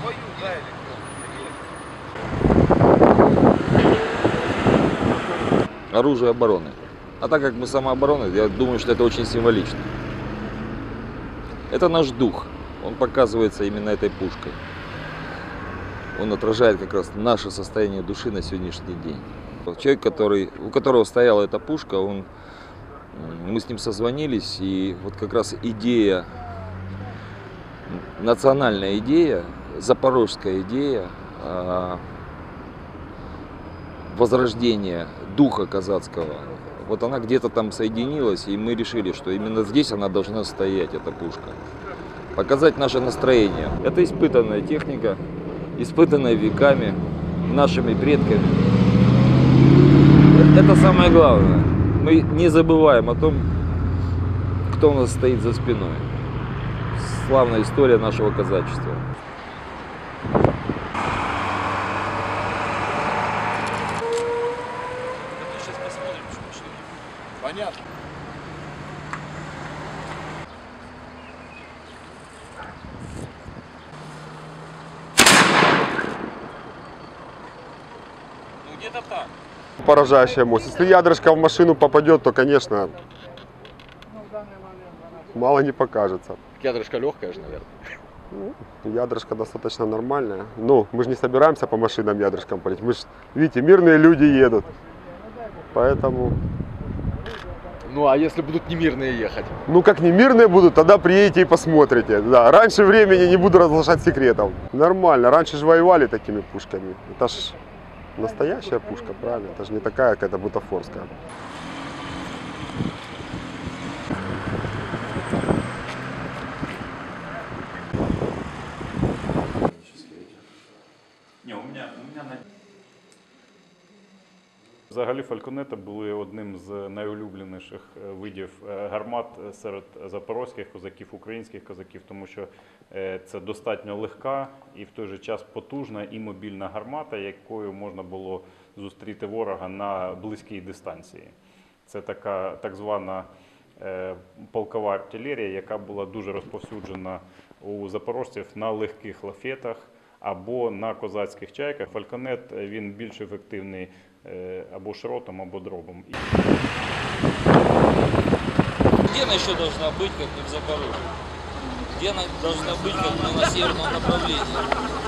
Свою дай оружие обороны. А так как мы самообороны, я думаю, что это очень символично. Это наш дух. Он показывается именно этой пушкой. Он отражает как раз наше состояние души на сегодняшний день. Человек, который, у которого стояла эта пушка, он, мы с ним созвонились, и вот как раз идея, национальная идея, запорожская идея, а, возрождения духа казацкого, вот она где-то там соединилась, и мы решили, что именно здесь она должна стоять, эта пушка. Показать наше настроение. Это испытанная техника, испытанная веками, нашими предками. Это самое главное. Мы не забываем о том, кто у нас стоит за спиной. Славная история нашего казачества. Понятно. Ну где-то так. поражающая мощь. Если ядрышко в машину попадет, то, конечно, мало не покажется. Ядрышко легкое же, наверное. Ядрышко достаточно нормальное. Ну, мы же не собираемся по машинам ядрышком палить. Мы же, видите, мирные люди едут. Поэтому, Ну а если будут немирные ехать? ну как не мирные будут, тогда приедете и посмотрите. Да, раньше времени не буду разглашать секретов. Нормально, раньше же воевали такими пушками. Это ж настоящая пушка, правильно? Это же не такая какая-то бутафорская. Взагалі фальконети були одним з найулюбленіших е, видів е, гармат серед запорозьких козаків, українських козаків, тому що е, це достатньо легка і в той же час потужна і мобільна гармата, якою можна було зустріти ворога на близькій дистанції. Це така так звана е, полкова артилерія, яка була дуже розповсюджена у запорожців на легких лафетах або на козацьких чайках. Фальконет е, він більш ефективний е, або шротом, або дробом. Где она еще должна быть, как не в Запорожье? Где она должна быть, как не на северном направлении?